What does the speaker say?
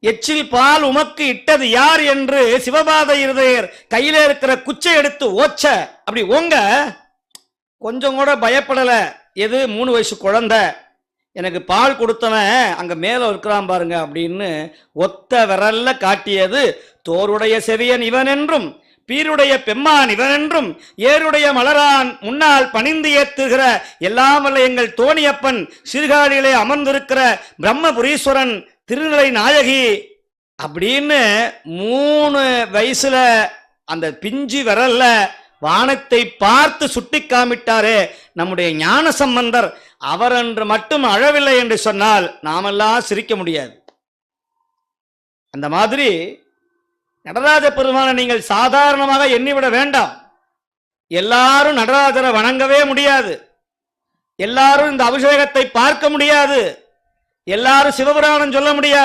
எச்சில் பால் உமக்கு இட்டது யார் என்று சிவபாத இருதயர் கையில இருக்கிற குச்சை எடுத்து ஓச்ச. அப்படி ஓங்க. கொஞ்சம் கூட பயப்படல. எது? மூணு வயசு குழந்தை. எனக்கு பால் கொடுத்தவன் அங்க மேல இருக்கிறான் பாருங்க அப்படின்னு ஒத்த விரல்ல காட்டியது. தோருடைய செவியன் இவன் என்றும் பீருடைய பெம்மான் இவன் என்றும் ஏருடைய மலரான் முன்னால் பணிந்து ஏத்துகிற எல்லாம் வல்ல எங்கள் தோணியப்பன் சிறுகாடியிலே அமர்ந்திருக்கிற பிரம்மபுரீஸ்வரன் திருநிலை நாயகி அப்படின்னு மூணு வயசுல அந்த பிஞ்சு விரல்ல வானத்தை பார்த்து சுட்டி காமிட்டாரே நம்முடைய ஞான சம்பந்தர். அவர் என்று மட்டும் அழவில்லை என்று சொன்னால் நாமெல்லாம் சிரிக்க முடியாது. அந்த மாதிரி நடராஜ பெருமானை நீங்கள் சாதாரணமாக எண்ணிவிட வேண்டாம். எல்லாரும் நடராஜரை வணங்கவே முடியாது. எல்லாரும் இந்த அபிஷேகத்தை பார்க்க முடியாது. எல்லாரும் சிவபுராணம் சொல்ல முடியாது.